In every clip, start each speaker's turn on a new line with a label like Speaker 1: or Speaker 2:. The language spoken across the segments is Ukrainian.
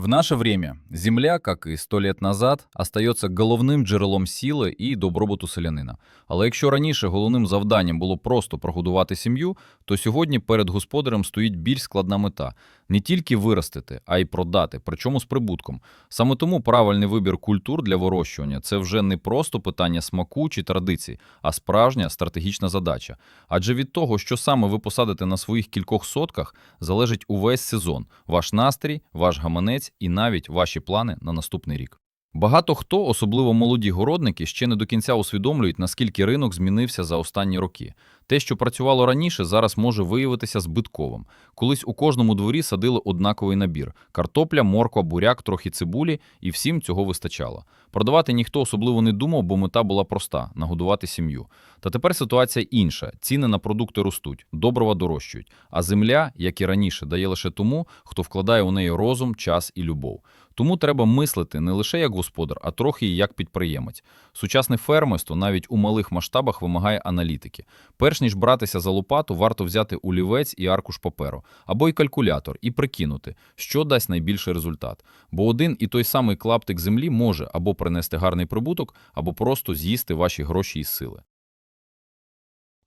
Speaker 1: В наше время земля, как и сто лет назад, остается головним джерелом сили і добробуту селянина. Але якщо раніше головним завданням було просто прогодувати сім'ю, то сьогодні перед господарем стоїть більш складна мета не тільки виростити, а й продати, причому з прибутком. Саме тому правильний вибір культур для вирощування це вже не просто питання смаку чи традицій, а справжня стратегічна задача. Адже від того, що саме ви посадите на своїх кількох сотках, залежить увесь сезон, ваш настрій, ваш гаманець і навіть ваші плани на наступний рік. Багато хто, особливо молоді городники, ще не до кінця усвідомлюють, наскільки ринок змінився за останні роки. Те, що працювало раніше, зараз може виявитися збитковим. Колись у кожному дворі садили однаковий набір: картопля, морква, буряк, трохи цибулі, і всім цього вистачало. Продавати ніхто особливо не думав, бо мета була проста нагодувати сім'ю. Та тепер ситуація інша: ціни на продукти ростуть, добрива дорожчають, а земля, як і раніше, дає лише тому, хто вкладає у неї розум, час і любов. Тому треба мислити не лише як господар, а трохи і як підприємець. Сучасне фермерство навіть у малих масштабах вимагає аналітики. Перш ніж братися за лопату, варто взяти олівець і аркуш паперу, або й калькулятор, і прикинути, що дасть найбільший результат. Бо один і той самий клаптик землі може або принести гарний прибуток, або просто з'їсти ваші гроші і сили.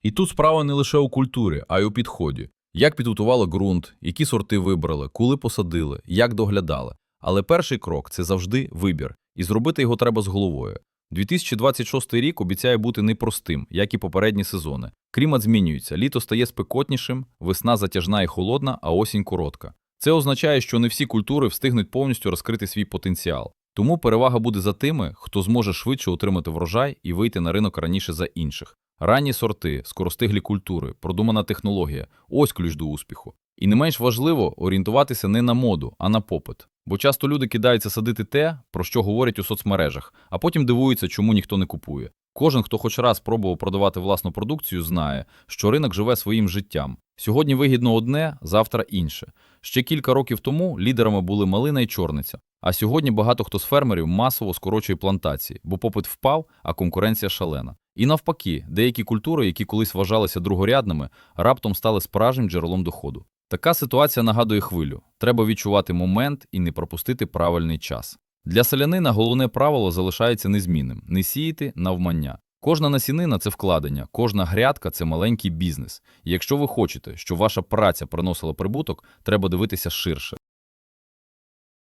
Speaker 1: І тут справа не лише у культурі, а й у підході. Як підготували ґрунт, які сорти вибрали, коли посадили, як доглядали. Але перший крок це завжди вибір, і зробити його треба з головою. 2026 рік обіцяє бути непростим, як і попередні сезони. Клімат змінюється, літо стає спекотнішим, весна затяжна і холодна, а осінь коротка. Це означає, що не всі культури встигнуть повністю розкрити свій потенціал. Тому перевага буде за тими, хто зможе швидше отримати врожай і вийти на ринок раніше за інших. Ранні сорти, скоростиглі культури, продумана технологія ось ключ до успіху. І не менш важливо орієнтуватися не на моду, а на попит. Бо часто люди кидаються садити те, про що говорять у соцмережах, а потім дивуються, чому ніхто не купує. Кожен, хто хоч раз пробував продавати власну продукцію, знає, що ринок живе своїм життям. Сьогодні вигідно одне, завтра інше. Ще кілька років тому лідерами були малина і чорниця. А сьогодні багато хто з фермерів масово скорочує плантації, бо попит впав, а конкуренція шалена. І навпаки, деякі культури, які колись вважалися другорядними, раптом стали справжнім джерелом доходу. Така ситуація нагадує хвилю. Треба відчувати момент і не пропустити правильний час. Для селянина головне правило залишається незмінним не сіяти навмання. Кожна насінина це вкладення, кожна грядка це маленький бізнес. І якщо ви хочете, щоб ваша праця приносила прибуток, треба дивитися ширше.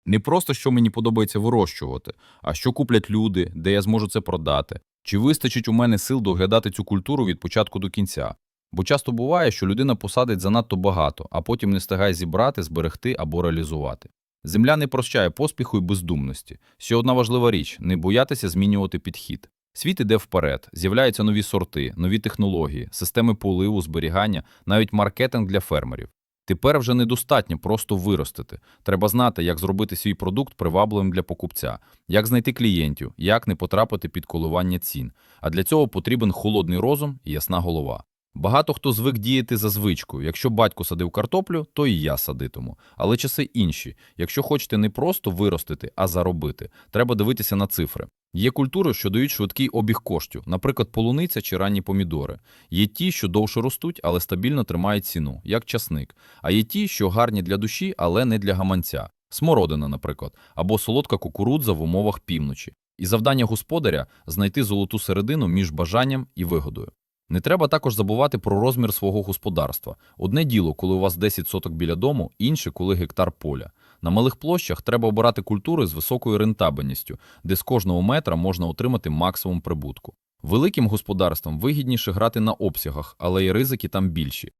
Speaker 1: Не просто що мені подобається вирощувати, а що куплять люди, де я зможу це продати. Чи вистачить у мене сил доглядати цю культуру від початку до кінця? Бо часто буває, що людина посадить занадто багато, а потім не встигає зібрати, зберегти або реалізувати. Земля не прощає поспіху і бездумності. Ще одна важлива річ не боятися змінювати підхід. Світ іде вперед, з'являються нові сорти, нові технології, системи поливу, зберігання, навіть маркетинг для фермерів. Тепер вже недостатньо просто виростити. Треба знати, як зробити свій продукт привабливим для покупця, як знайти клієнтів, як не потрапити під коливання цін. А для цього потрібен холодний розум і ясна голова. Багато хто звик діяти за звичкою. Якщо батько садив картоплю, то і я садитиму. Але часи інші. Якщо хочете не просто виростити, а заробити, треба дивитися на цифри. Є культури, що дають швидкий обіг коштів, наприклад, полуниця чи ранні помідори. Є ті, що довше ростуть, але стабільно тримають ціну, як часник. А є ті, що гарні для душі, але не для гаманця. Смородина, наприклад, або солодка кукурудза в умовах півночі. І завдання господаря знайти золоту середину між бажанням і вигодою. Не треба також забувати про розмір свого господарства. Одне діло, коли у вас 10 соток біля дому, інше, коли гектар поля. На малих площах треба обирати культури з високою рентабельністю, де з кожного метра можна отримати максимум прибутку. Великим господарствам вигідніше грати на обсягах, але й ризики там більші.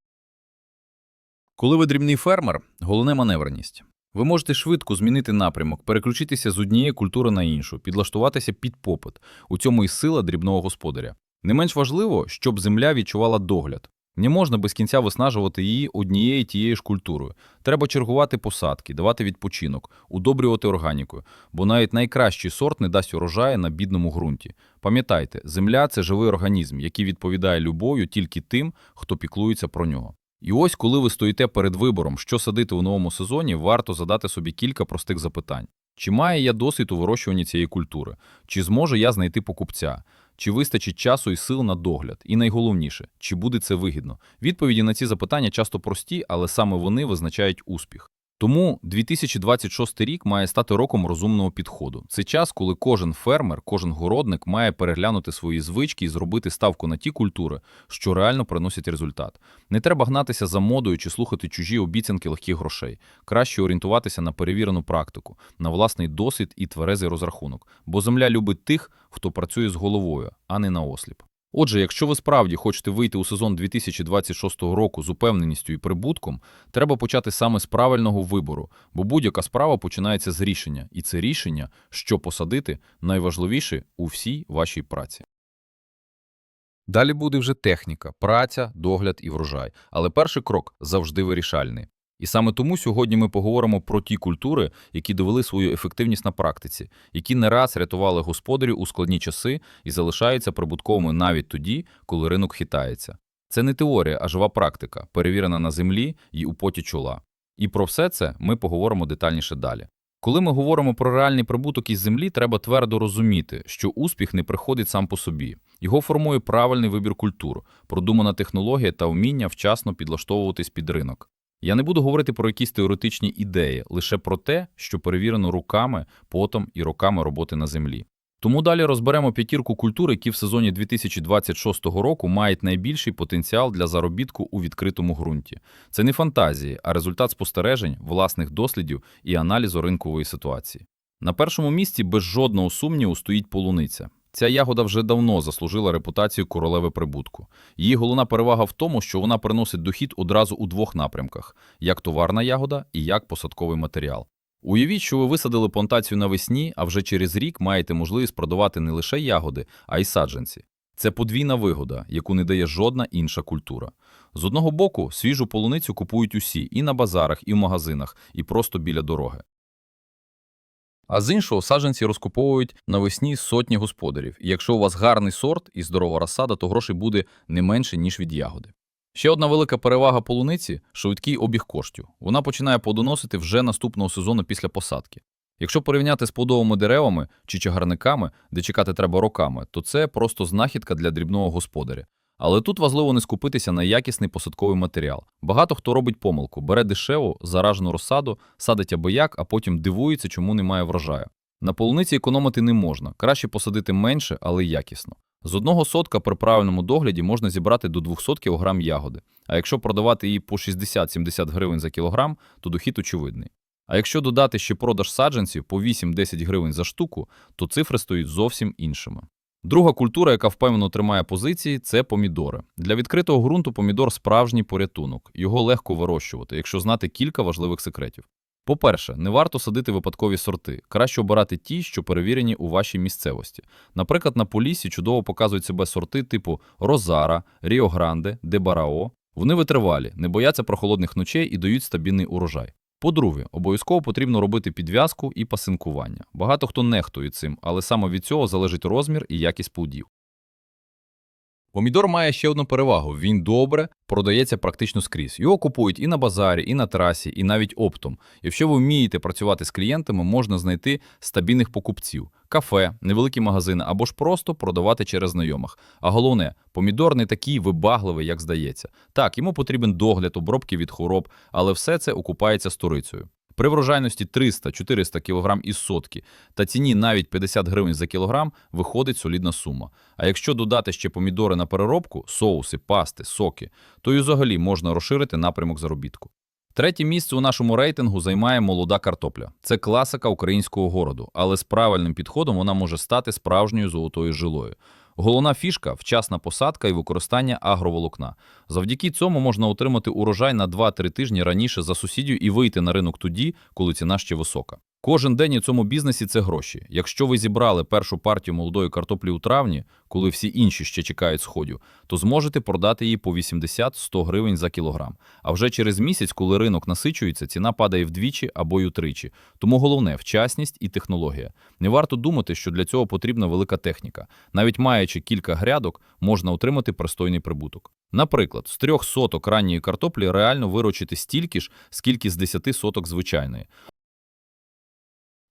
Speaker 1: Коли ви дрібний фермер, головне маневреність. Ви можете швидко змінити напрямок, переключитися з однієї культури на іншу, підлаштуватися під попит. У цьому і сила дрібного господаря. Не менш важливо, щоб земля відчувала догляд. Не можна без кінця виснажувати її однією тією ж культурою. Треба чергувати посадки, давати відпочинок, удобрювати органікою, бо навіть найкращий сорт не дасть урожаю на бідному ґрунті. Пам'ятайте, земля це живий організм, який відповідає любов'ю тільки тим, хто піклується про нього. І ось, коли ви стоїте перед вибором, що садити у новому сезоні, варто задати собі кілька простих запитань: чи має я досвід у вирощуванні цієї культури, чи зможу я знайти покупця? Чи вистачить часу і сил на догляд? І найголовніше, чи буде це вигідно? Відповіді на ці запитання часто прості, але саме вони визначають успіх. Тому 2026 рік має стати роком розумного підходу. Це час, коли кожен фермер, кожен городник має переглянути свої звички і зробити ставку на ті культури, що реально приносять результат. Не треба гнатися за модою чи слухати чужі обіцянки легких грошей. Краще орієнтуватися на перевірену практику, на власний досвід і тверезий розрахунок. Бо земля любить тих, хто працює з головою, а не на осліп. Отже, якщо ви справді хочете вийти у сезон 2026 року з упевненістю і прибутком, треба почати саме з правильного вибору, бо будь-яка справа починається з рішення, і це рішення, що посадити, найважливіше у всій вашій праці. Далі буде вже техніка, праця, догляд і врожай. Але перший крок завжди вирішальний. І саме тому сьогодні ми поговоримо про ті культури, які довели свою ефективність на практиці, які не раз рятували господарів у складні часи і залишаються прибутковими навіть тоді, коли ринок хитається. Це не теорія, а жива практика, перевірена на землі і у поті чола. І про все це ми поговоримо детальніше далі. Коли ми говоримо про реальний прибуток із землі, треба твердо розуміти, що успіх не приходить сам по собі. Його формує правильний вибір культур, продумана технологія та вміння вчасно підлаштовуватись під ринок. Я не буду говорити про якісь теоретичні ідеї, лише про те, що перевірено руками, потом і роками роботи на землі. Тому далі розберемо п'ятірку культур, які в сезоні 2026 року мають найбільший потенціал для заробітку у відкритому ґрунті. Це не фантазії, а результат спостережень, власних дослідів і аналізу ринкової ситуації. На першому місці без жодного сумніву стоїть полуниця. Ця ягода вже давно заслужила репутацію королеви прибутку. Її головна перевага в тому, що вона приносить дохід одразу у двох напрямках: як товарна ягода і як посадковий матеріал. Уявіть, що ви висадили плантацію навесні, а вже через рік маєте можливість продавати не лише ягоди, а й саджанці. Це подвійна вигода, яку не дає жодна інша культура. З одного боку, свіжу полуницю купують усі і на базарах, і в магазинах, і просто біля дороги. А з іншого саджанці розкуповують навесні сотні господарів. І якщо у вас гарний сорт і здорова розсада, то грошей буде не менше, ніж від ягоди. Ще одна велика перевага полуниці швидкий обіг коштів. Вона починає плодоносити вже наступного сезону після посадки. Якщо порівняти з плодовими деревами чи чагарниками, де чекати треба роками, то це просто знахідка для дрібного господаря. Але тут важливо не скупитися на якісний посадковий матеріал. Багато хто робить помилку, бере дешеву, заражену розсаду, садить абияк, а потім дивується, чому немає врожаю. На полуниці економити не можна, краще посадити менше, але якісно. З одного сотка при правильному догляді можна зібрати до 200 кг ягоди, а якщо продавати її по 60-70 гривень за кілограм, то дохід очевидний. А якщо додати ще продаж саджанців по 8-10 гривень за штуку, то цифри стають зовсім іншими. Друга культура, яка впевнено тримає позиції, це помідори. Для відкритого ґрунту помідор справжній порятунок. Його легко вирощувати, якщо знати кілька важливих секретів. По-перше, не варто садити випадкові сорти. Краще обирати ті, що перевірені у вашій місцевості. Наприклад, на Поліссі чудово показують себе сорти типу Розара, Ріо Гранде, Дебарао. Вони витривалі, не бояться прохолодних ночей і дають стабільний урожай. По-друге, обов'язково потрібно робити підв'язку і пасинкування. Багато хто нехтує цим, але саме від цього залежить розмір і якість плодів. Помідор має ще одну перевагу: він добре продається практично скрізь. Його купують і на базарі, і на трасі, і навіть оптом. Якщо ви вмієте працювати з клієнтами, можна знайти стабільних покупців, кафе, невеликі магазини або ж просто продавати через знайомих. А головне, помідор не такий вибагливий, як здається. Так, йому потрібен догляд, обробки від хвороб, але все це окупається сторицею. При врожайності 300-400 кг із сотки та ціні навіть 50 гривень за кілограм виходить солідна сума. А якщо додати ще помідори на переробку, соуси, пасти, соки, то і взагалі можна розширити напрямок заробітку. Третє місце у нашому рейтингу займає молода картопля. Це класика українського городу, але з правильним підходом вона може стати справжньою золотою жилою. Головна фішка вчасна посадка і використання агроволокна. Завдяки цьому можна отримати урожай на 2-3 тижні раніше за сусідів і вийти на ринок тоді, коли ціна ще висока. Кожен день у цьому бізнесі це гроші. Якщо ви зібрали першу партію молодої картоплі у травні, коли всі інші ще чекають сходів, то зможете продати її по 80-100 гривень за кілограм. А вже через місяць, коли ринок насичується, ціна падає вдвічі або й утричі. Тому головне вчасність і технологія. Не варто думати, що для цього потрібна велика техніка. Навіть маючи кілька грядок, можна отримати пристойний прибуток. Наприклад, з трьох соток ранньої картоплі реально виручити стільки ж, скільки з 10 соток звичайної.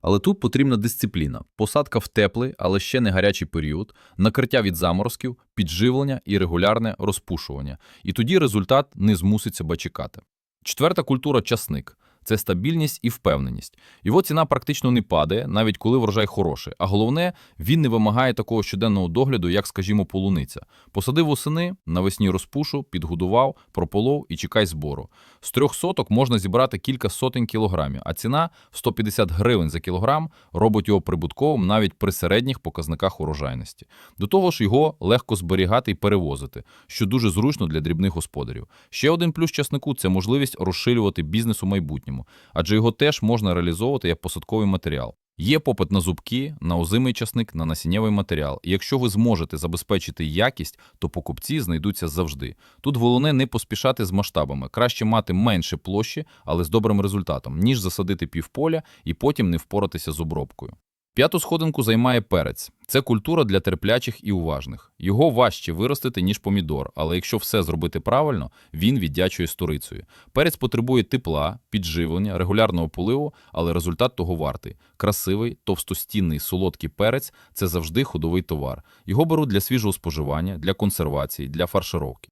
Speaker 1: Але тут потрібна дисципліна, посадка в теплий, але ще не гарячий період, накриття від заморозків, підживлення і регулярне розпушування. І тоді результат не змусить себе чекати. Четверта культура часник. Це стабільність і впевненість. Його ціна практично не падає, навіть коли врожай хороший. А головне, він не вимагає такого щоденного догляду, як, скажімо, полуниця. Посадив осени, навесні розпушу, підгодував, прополов і чекай збору. З трьох соток можна зібрати кілька сотень кілограмів, а ціна в 150 гривень за кілограм робить його прибутковим навіть при середніх показниках урожайності. До того ж, його легко зберігати і перевозити, що дуже зручно для дрібних господарів. Ще один плюс часнику це можливість розширювати бізнес у майбутньому, адже його теж можна реалізовувати як посадковий матеріал. Є попит на зубки, на озимий часник, на насіннєвий матеріал. І якщо ви зможете забезпечити якість, то покупці знайдуться завжди. Тут головне не поспішати з масштабами. Краще мати менше площі, але з добрим результатом, ніж засадити півполя і потім не впоратися з обробкою. П'яту сходинку займає перець. Це культура для терплячих і уважних. Його важче виростити, ніж помідор, але якщо все зробити правильно, він віддячує сторицею. Перець потребує тепла, підживлення, регулярного поливу, але результат того вартий. Красивий, товстостінний, солодкий перець це завжди ходовий товар. Його беруть для свіжого споживання, для консервації, для фаршировки.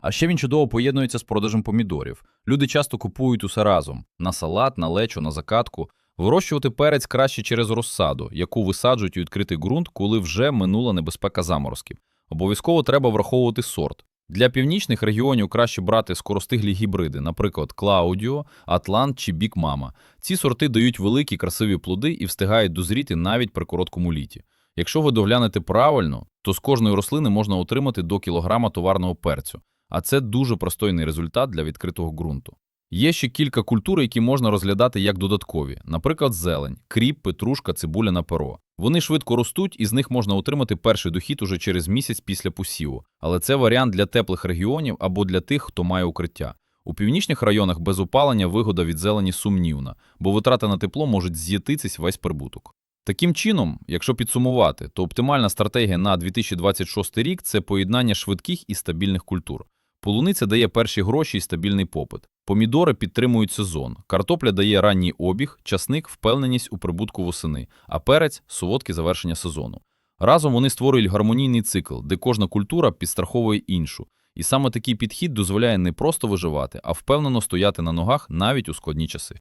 Speaker 1: А ще він чудово поєднується з продажем помідорів. Люди часто купують усе разом на салат, на лечо, на закатку. Вирощувати перець краще через розсаду, яку висаджують у відкритий ґрунт, коли вже минула небезпека заморозків. Обов'язково треба враховувати сорт. Для північних регіонів краще брати скоростиглі гібриди, наприклад, Клаудіо, Атлант чи Бік Мама. Ці сорти дають великі красиві плоди і встигають дозріти навіть при короткому літі. Якщо ви доглянете правильно, то з кожної рослини можна отримати до кілограма товарного перцю, а це дуже простойний результат для відкритого ґрунту. Є ще кілька культур, які можна розглядати як додаткові, наприклад, зелень, кріп, петрушка, цибуля на перо. Вони швидко ростуть, і з них можна отримати перший дохід уже через місяць після посіву. Але це варіант для теплих регіонів або для тих, хто має укриття. У північних районах без опалення вигода від зелені сумнівна, бо витрати на тепло можуть з'їтитись весь прибуток. Таким чином, якщо підсумувати, то оптимальна стратегія на 2026 рік це поєднання швидких і стабільних культур. Полуниця дає перші гроші і стабільний попит. Помідори підтримують сезон. Картопля дає ранній обіг, часник впевненість у прибутку восени, а перець солодке завершення сезону. Разом вони створюють гармонійний цикл, де кожна культура підстраховує іншу. І саме такий підхід дозволяє не просто виживати, а впевнено стояти на ногах навіть у складні часи.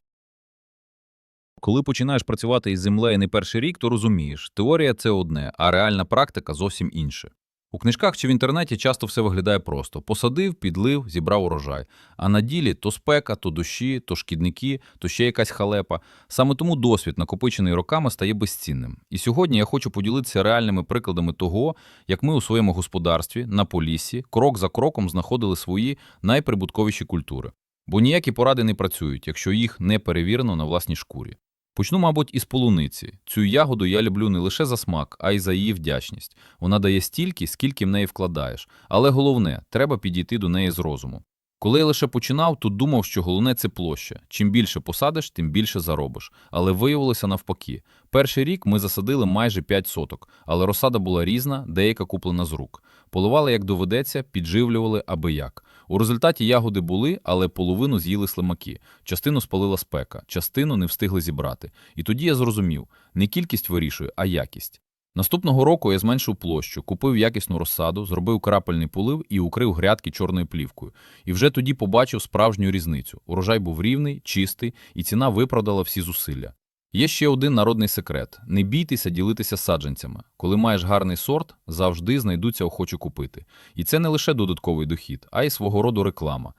Speaker 1: Коли починаєш працювати із землею не перший рік, то розумієш, теорія це одне, а реальна практика зовсім інше. У книжках чи в інтернеті часто все виглядає просто: посадив, підлив, зібрав урожай. А на ділі то спека, то дощі, то шкідники, то ще якась халепа. Саме тому досвід, накопичений роками, стає безцінним. І сьогодні я хочу поділитися реальними прикладами того, як ми у своєму господарстві на полісі крок за кроком знаходили свої найприбутковіші культури. Бо ніякі поради не працюють, якщо їх не перевірено на власній шкурі. Почну, мабуть, із полуниці. Цю ягоду я люблю не лише за смак, а й за її вдячність. Вона дає стільки, скільки в неї вкладаєш. Але головне, треба підійти до неї з розуму. Коли я лише починав, то думав, що головне це площа. Чим більше посадиш, тим більше заробиш. Але виявилося навпаки. Перший рік ми засадили майже 5 соток, але розсада була різна, деяка куплена з рук. Поливали як доведеться, підживлювали аби як. У результаті ягоди були, але половину з'їли слимаки, частину спалила спека, частину не встигли зібрати. І тоді я зрозумів, не кількість вирішує, а якість. Наступного року я зменшив площу, купив якісну розсаду, зробив крапельний полив і укрив грядки чорною плівкою. І вже тоді побачив справжню різницю. Урожай був рівний, чистий, і ціна виправдала всі зусилля. Є ще один народний секрет: не бійтеся ділитися саджанцями. Коли маєш гарний сорт, завжди знайдуться охочі купити. І це не лише додатковий дохід, а й свого роду реклама.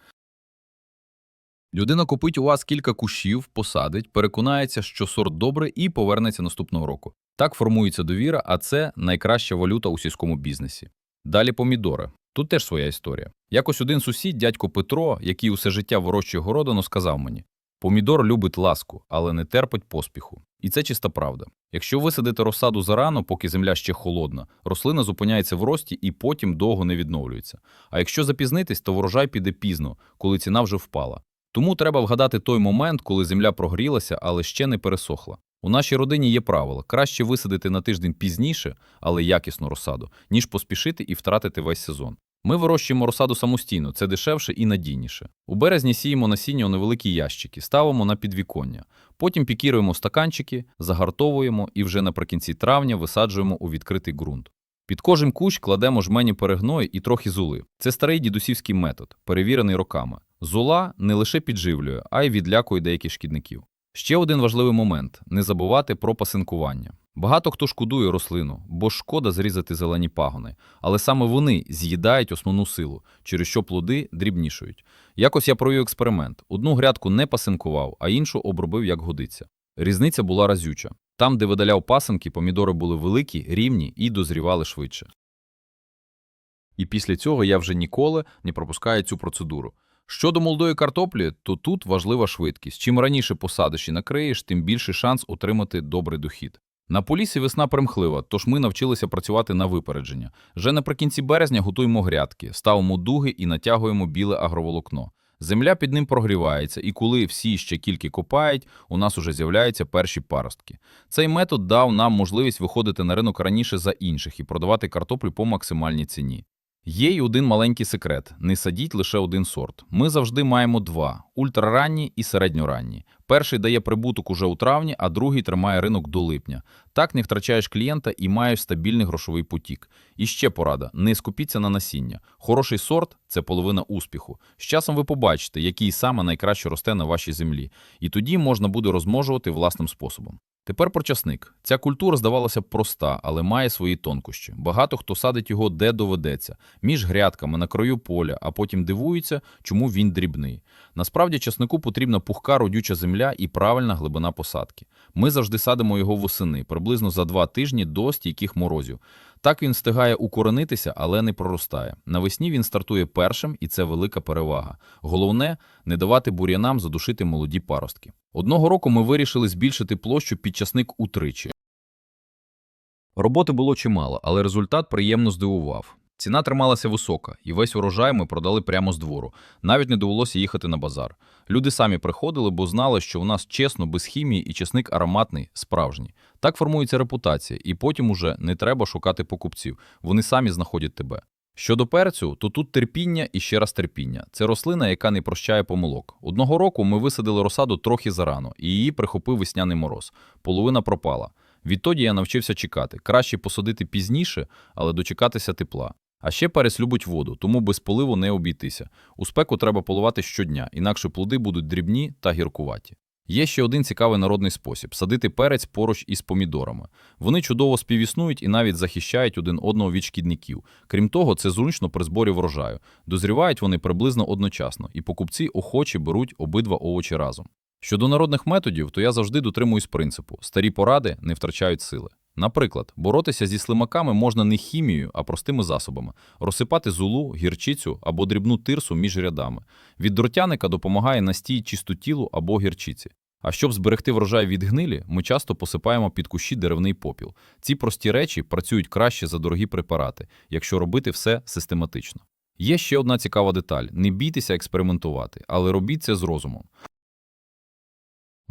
Speaker 1: Людина купить у вас кілька кущів, посадить, переконається, що сорт добрий і повернеться наступного року. Так формується довіра, а це найкраща валюта у сільському бізнесі. Далі помідори. Тут теж своя історія. Якось один сусід, дядько Петро, який усе життя вирощує городину, сказав мені: Помідор любить ласку, але не терпить поспіху. І це чиста правда. Якщо висадити розсаду зарано, поки земля ще холодна, рослина зупиняється в рості і потім довго не відновлюється. А якщо запізнитись, то врожай піде пізно, коли ціна вже впала. Тому треба вгадати той момент, коли земля прогрілася, але ще не пересохла. У нашій родині є правило: краще висадити на тиждень пізніше, але якісну розсаду, ніж поспішити і втратити весь сезон. Ми вирощуємо розсаду самостійно, це дешевше і надійніше. У березні сіємо насіння у невеликі ящики, ставимо на підвіконня. Потім пікіруємо стаканчики, загартовуємо і вже наприкінці травня висаджуємо у відкритий ґрунт. Під кожен кущ кладемо жмені перегної і трохи зули. Це старий дідусівський метод, перевірений роками. Зола не лише підживлює, а й відлякує деяких шкідників. Ще один важливий момент не забувати про пасинкування. Багато хто шкодує рослину, бо шкода зрізати зелені пагони, але саме вони з'їдають основну силу, через що плоди дрібнішують. Якось я провів експеримент: одну грядку не пасинкував, а іншу обробив як годиться. Різниця була разюча. Там, де видаляв пасинки, помідори були великі, рівні і дозрівали швидше. І після цього я вже ніколи не пропускаю цю процедуру. Щодо молодої картоплі, то тут важлива швидкість. Чим раніше посадиш і накриєш, тим більший шанс отримати добрий дохід. На полісі весна примхлива, тож ми навчилися працювати на випередження. Вже наприкінці березня готуємо грядки, ставимо дуги і натягуємо біле агроволокно. Земля під ним прогрівається, і коли всі ще кільки копають, у нас уже з'являються перші паростки. Цей метод дав нам можливість виходити на ринок раніше за інших і продавати картоплю по максимальній ціні. Є й один маленький секрет: не садіть лише один сорт. Ми завжди маємо два: ультраранні і середньоранні. Перший дає прибуток уже у травні, а другий тримає ринок до липня. Так не втрачаєш клієнта і маєш стабільний грошовий потік. І ще порада: не скупіться на насіння. Хороший сорт це половина успіху. З часом ви побачите, який саме найкраще росте на вашій землі, і тоді можна буде розмножувати власним способом. Тепер про часник. Ця культура здавалася б проста, але має свої тонкощі. Багато хто садить його де доведеться, між грядками на краю поля, а потім дивується, чому він дрібний. Насправді часнику потрібна пухка родюча земля і правильна глибина посадки. Ми завжди садимо його восени, приблизно за два тижні до стійких морозів. Так він встигає укоренитися, але не проростає. Навесні він стартує першим, і це велика перевага. Головне не давати бур'янам задушити молоді паростки. Одного року ми вирішили збільшити площу під часник утричі. Роботи було чимало, але результат приємно здивував. Ціна трималася висока, і весь урожай ми продали прямо з двору. Навіть не довелося їхати на базар. Люди самі приходили, бо знали, що у нас чесно, без хімії і чесник ароматний, справжній. Так формується репутація, і потім уже не треба шукати покупців. Вони самі знаходять тебе. Щодо перцю, то тут терпіння і ще раз терпіння. Це рослина, яка не прощає помилок. Одного року ми висадили розсаду трохи зарано, і її прихопив весняний мороз. Половина пропала. Відтоді я навчився чекати. Краще посадити пізніше, але дочекатися тепла. А ще перець любить воду, тому без поливу не обійтися. У спеку треба поливати щодня, інакше плоди будуть дрібні та гіркуваті. Є ще один цікавий народний спосіб садити перець поруч із помідорами. Вони чудово співіснують і навіть захищають один одного від шкідників. Крім того, це зручно при зборі врожаю. Дозрівають вони приблизно одночасно, і покупці охоче беруть обидва овочі разом. Щодо народних методів, то я завжди дотримуюсь принципу: старі поради не втрачають сили. Наприклад, боротися зі слимаками можна не хімією, а простими засобами: розсипати зулу, гірчицю або дрібну тирсу між рядами. Від дротяника допомагає настій чистотілу або гірчиці. А щоб зберегти врожай від гнилі, ми часто посипаємо під кущі деревний попіл. Ці прості речі працюють краще за дорогі препарати, якщо робити все систематично. Є ще одна цікава деталь: не бійтеся експериментувати, але робіть це з розумом.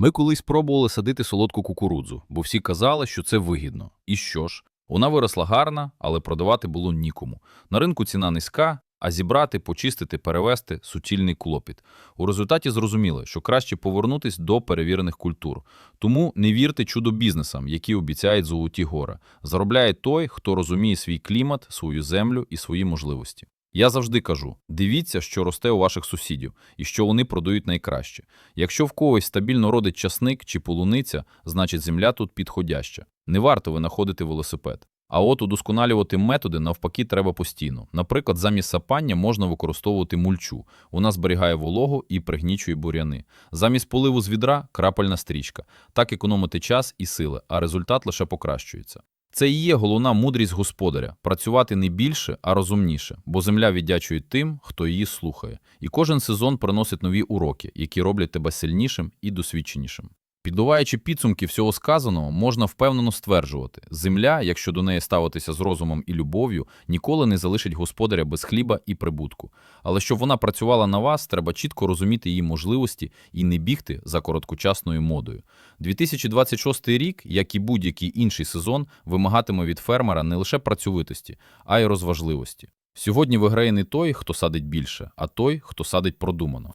Speaker 1: Ми колись пробували садити солодку кукурудзу, бо всі казали, що це вигідно. І що ж? Вона виросла гарна, але продавати було нікому. На ринку ціна низька, а зібрати, почистити, перевести суцільний клопіт. У результаті зрозуміли, що краще повернутись до перевірених культур. Тому не вірте чудо-бізнесам, які обіцяють золоті гори. Заробляє той, хто розуміє свій клімат, свою землю і свої можливості. Я завжди кажу: дивіться, що росте у ваших сусідів і що вони продають найкраще. Якщо в когось стабільно родить часник чи полуниця, значить земля тут підходяща. Не варто винаходити велосипед. А от удосконалювати методи навпаки треба постійно. Наприклад, замість сапання можна використовувати мульчу. Вона зберігає вологу і пригнічує буряни. Замість поливу з відра крапельна стрічка. Так економити час і сили, а результат лише покращується. Це і є головна мудрість господаря працювати не більше, а розумніше, бо земля віддячує тим, хто її слухає. І кожен сезон приносить нові уроки, які роблять тебе сильнішим і досвідченішим. Підбиваючи підсумки всього сказаного, можна впевнено стверджувати, земля, якщо до неї ставитися з розумом і любов'ю, ніколи не залишить господаря без хліба і прибутку. Але щоб вона працювала на вас, треба чітко розуміти її можливості і не бігти за короткочасною модою. 2026 рік, як і будь-який інший сезон, вимагатиме від фермера не лише працьовитості, а й розважливості. Сьогодні виграє не той, хто садить більше, а той, хто садить продумано.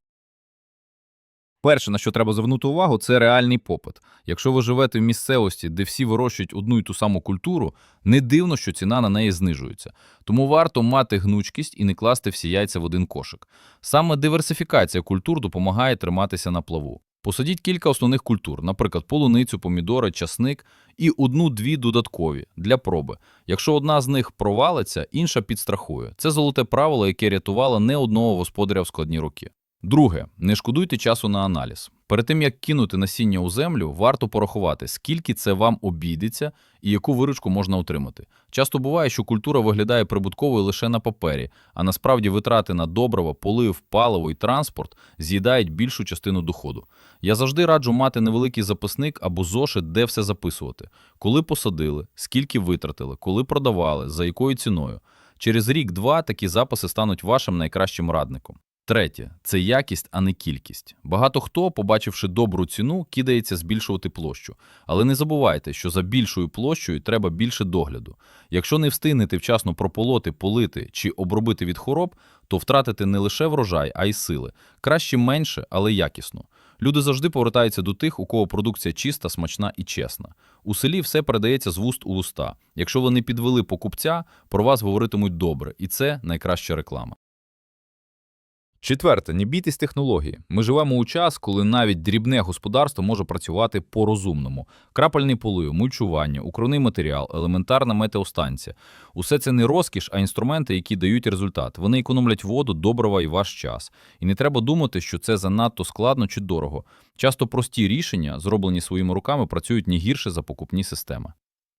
Speaker 1: Перше, на що треба звернути увагу, це реальний попит. Якщо ви живете в місцевості, де всі вирощують одну і ту саму культуру, не дивно, що ціна на неї знижується. Тому варто мати гнучкість і не класти всі яйця в один кошик. Саме диверсифікація культур допомагає триматися на плаву. Посадіть кілька основних культур, наприклад, полуницю, помідори, часник і одну-дві додаткові для проби. Якщо одна з них провалиться, інша підстрахує. Це золоте правило, яке рятувало не одного господаря в складні роки. Друге, не шкодуйте часу на аналіз. Перед тим як кинути насіння у землю, варто порахувати, скільки це вам обійдеться і яку виручку можна отримати. Часто буває, що культура виглядає прибутковою лише на папері, а насправді витрати на добрива, полив, паливо і транспорт з'їдають більшу частину доходу. Я завжди раджу мати невеликий записник або зошит, де все записувати: коли посадили, скільки витратили, коли продавали, за якою ціною. Через рік-два такі записи стануть вашим найкращим радником. Третє це якість, а не кількість. Багато хто, побачивши добру ціну, кидається збільшувати площу. Але не забувайте, що за більшою площею треба більше догляду. Якщо не встигнете вчасно прополоти, полити чи обробити від хвороб, то втратите не лише врожай, а й сили. Краще менше, але якісно. Люди завжди повертаються до тих, у кого продукція чиста, смачна і чесна. У селі все передається з вуст у уста. Якщо вони підвели покупця, про вас говоритимуть добре, і це найкраща реклама. Четверте, не бійтесь технології. Ми живемо у час, коли навіть дрібне господарство може працювати по-розумному. Крапельний полив, мульчування, укровний матеріал, елементарна метеостанція. Усе це не розкіш, а інструменти, які дають результат. Вони економлять воду, добрива і ваш час. І не треба думати, що це занадто складно чи дорого. Часто прості рішення, зроблені своїми руками, працюють не гірше за покупні системи.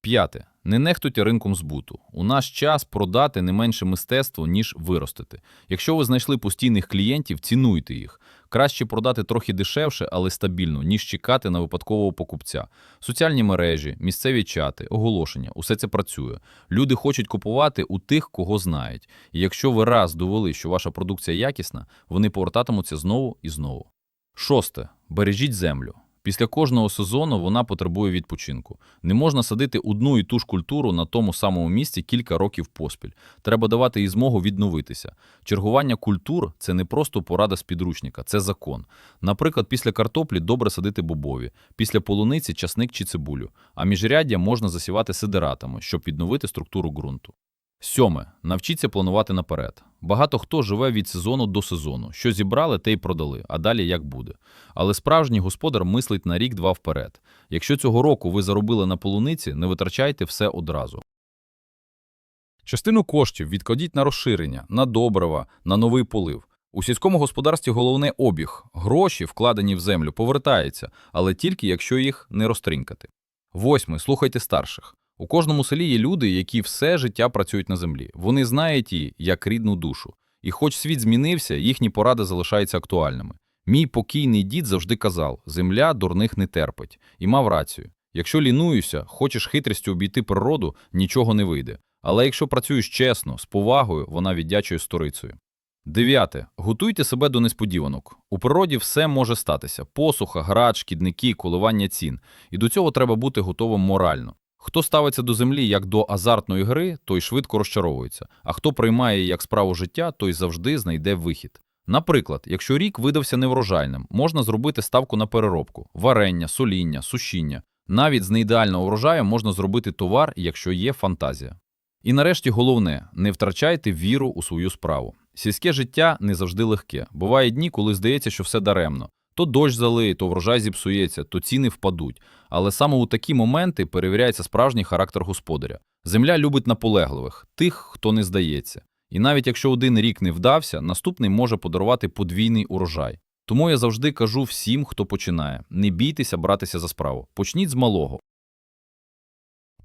Speaker 1: П'яте. Не нехтуйте ринком збуту. У наш час продати не менше мистецтво, ніж виростити. Якщо ви знайшли постійних клієнтів, цінуйте їх. Краще продати трохи дешевше, але стабільно, ніж чекати на випадкового покупця. Соціальні мережі, місцеві чати, оголошення усе це працює. Люди хочуть купувати у тих, кого знають. І якщо ви раз довели, що ваша продукція якісна, вони повертатимуться знову і знову. Шосте. Бережіть землю. Після кожного сезону вона потребує відпочинку. Не можна садити одну і ту ж культуру на тому самому місці кілька років поспіль. Треба давати їй змогу відновитися. Чергування культур це не просто порада з підручника, це закон. Наприклад, після картоплі добре садити бобові, після полуниці часник чи цибулю, а міжряддя можна засівати сидератами, щоб відновити структуру ґрунту. Сьоме. Навчіться планувати наперед. Багато хто живе від сезону до сезону. Що зібрали, те й продали, а далі як буде. Але справжній господар мислить на рік-два вперед. Якщо цього року ви заробили на полуниці, не витрачайте все одразу. Частину коштів відкладіть на розширення, на добрива, на новий полив. У сільському господарстві головне обіг. Гроші, вкладені в землю, повертаються, але тільки якщо їх не розтринькати. Восьме. Слухайте старших. У кожному селі є люди, які все життя працюють на землі. Вони знають її як рідну душу. І хоч світ змінився, їхні поради залишаються актуальними. Мій покійний дід завжди казав: земля дурних не терпить, і мав рацію. Якщо лінуєшся, хочеш хитрістю обійти природу, нічого не вийде. Але якщо працюєш чесно, з повагою, вона віддячує сторицею. Дев'яте. Готуйте себе до несподіванок. У природі все може статися: посуха, град, шкідники, коливання цін. І до цього треба бути готовим морально. Хто ставиться до землі як до азартної гри, той швидко розчаровується, а хто приймає її як справу життя, той завжди знайде вихід. Наприклад, якщо рік видався неврожайним, можна зробити ставку на переробку, варення, соління, сушіння. Навіть з неідеального врожаю можна зробити товар, якщо є фантазія. І нарешті головне не втрачайте віру у свою справу. Сільське життя не завжди легке. Буває дні, коли здається, що все даремно. То дощ залиє, то врожай зіпсується, то ціни впадуть. Але саме у такі моменти перевіряється справжній характер господаря. Земля любить наполегливих, тих, хто не здається. І навіть якщо один рік не вдався, наступний може подарувати подвійний урожай. Тому я завжди кажу всім, хто починає: не бійтеся братися за справу. Почніть з малого.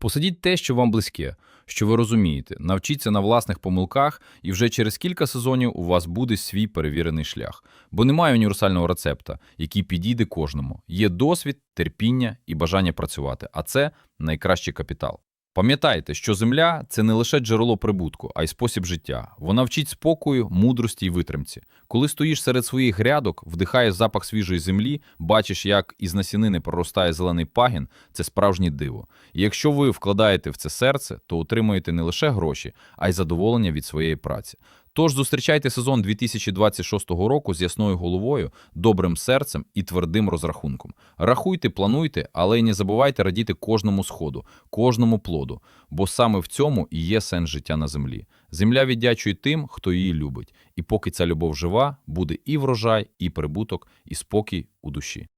Speaker 1: Посадіть те, що вам близьке, що ви розумієте, навчіться на власних помилках, і вже через кілька сезонів у вас буде свій перевірений шлях. Бо немає універсального рецепта, який підійде кожному. Є досвід, терпіння і бажання працювати, а це найкращий капітал. Пам'ятайте, що земля це не лише джерело прибутку, а й спосіб життя. Вона вчить спокою, мудрості й витримці. Коли стоїш серед своїх грядок, вдихаєш запах свіжої землі, бачиш, як із насінини проростає зелений пагін, це справжнє диво. І якщо ви вкладаєте в це серце, то отримуєте не лише гроші, а й задоволення від своєї праці. Тож зустрічайте сезон 2026 року з ясною головою, добрим серцем і твердим розрахунком. Рахуйте, плануйте, але й не забувайте радіти кожному сходу, кожному плоду, бо саме в цьому і є сенс життя на землі. Земля віддячує тим, хто її любить, і поки ця любов жива, буде і врожай, і прибуток, і спокій у душі.